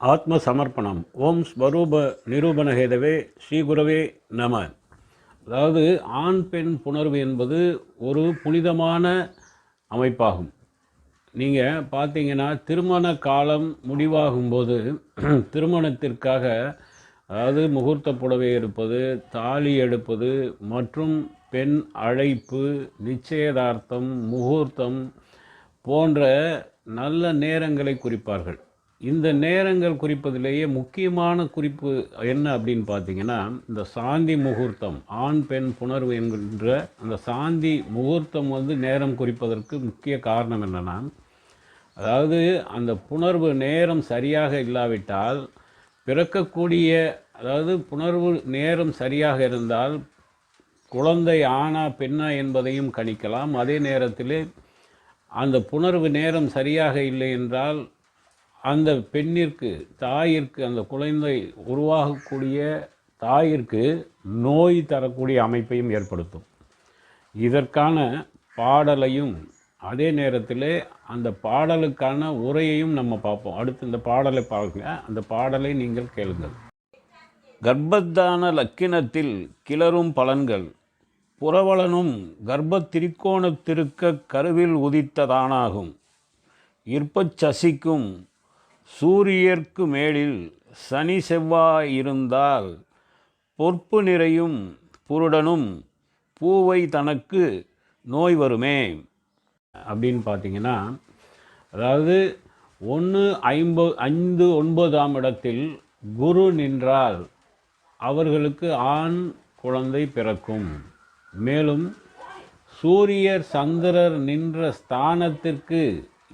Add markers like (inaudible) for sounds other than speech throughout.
ஆத்ம சமர்ப்பணம் ஓம் ஸ்வரூப நிரூபணகேதவே ஸ்ரீகுரவே நம. அதாவது ஆண் பெண் புணர்வு என்பது ஒரு புனிதமான அமைப்பாகும். நீங்கள் பார்த்தீங்கன்னா திருமண காலம் முடிவாகும்போது (clears throat) திருமணத்திற்காக அதாவது முகூர்த்த புடவை எடுப்பது தாலி எடுப்பது மற்றும் பெண் அழைப்பு நிச்சயதார்த்தம் முகூர்த்தம் போன்ற நல்ல நேரங்களை குறிப்பார்கள். இந்த நேரங்கள் குறிப்பதிலேயே முக்கியமான குறிப்பு என்ன அப்படின்னு பார்த்தீங்கன்னா இந்த சாந்தி முகூர்த்தம் ஆண் பெண் புணர்வு என்கின்ற அந்த சாந்தி முகூர்த்தம் வந்து நேரம் குறிப்பதற்கு முக்கிய காரணம் என்னென்னா அதாவது அந்த புணர்வு நேரம் சரியாக இல்லாவிட்டால் பிறக்கக்கூடிய அதாவது புணர்வு நேரம் சரியாக இருந்தால் குழந்தை ஆணா பெண்ணா என்பதையும் கணிக்கலாம். அதே நேரத்தில் அந்த புணர்வு நேரம் சரியாக இல்லை என்றால் அந்த பெண்ணிற்கு தாயிற்கு அந்த குழந்தை உருவாகக்கூடிய தாயிற்கு நோய் தரக்கூடிய அமைப்பையும் ஏற்படுத்தும். இதற்கான பாடலையும் அதே நேரத்தில் அந்த பாடலுக்கான உரையையும் நம்ம பார்ப்போம். அடுத்து இந்த பாடலை பார்க்க அந்த பாடலை நீங்கள் கேளுங்கள். கர்ப்பத்தான லக்கினத்தில் கிளறும் பலன்கள் புறவலனும் கர்ப்பத்திரிக்கோணத்திருக்க கருவில் உதித்ததானாகும். இற்பச் சசிக்கும் சூரியர்க்கு மேலில் சனி செவ்வாய் இருந்தால் பொற்பு நிறையும் புருடனும் பூவை தனக்கு நோய் வருமே. அப்படின்னு பார்த்தீங்கன்னா அதாவது ஒன்று ஐம்பது ஐந்து ஒன்பதாம் இடத்தில் குரு நின்றால் அவர்களுக்கு ஆண் குழந்தை பிறக்கும். மேலும் சூரியர் சந்திரர் நின்ற ஸ்தானத்திற்கு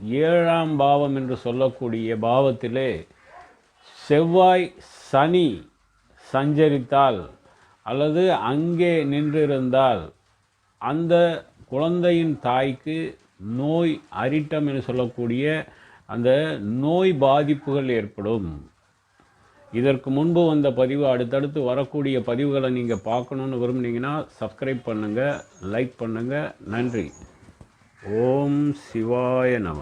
ஏழாம் பாவம் என்று சொல்லக்கூடிய பாவத்திலே செவ்வாய் சனி சஞ்சரித்தால் அல்லது அங்கே நின்றிருந்தால் அந்த குழந்தையின் தாய்க்கு நோய் அரிட்டம் என்று சொல்லக்கூடிய அந்த நோய் பாதிப்புகள் ஏற்படும். இதற்கு முன்பு வந்த பதிவு அடுத்தடுத்து வரக்கூடிய பதிவுகளை நீங்கள் பார்க்கணுன்னு விரும்புனீங்கன்னா சப்ஸ்கிரைப் பண்ணுங்கள் லைக் பண்ணுங்கள் நன்றி. ஓம் சிவாய நம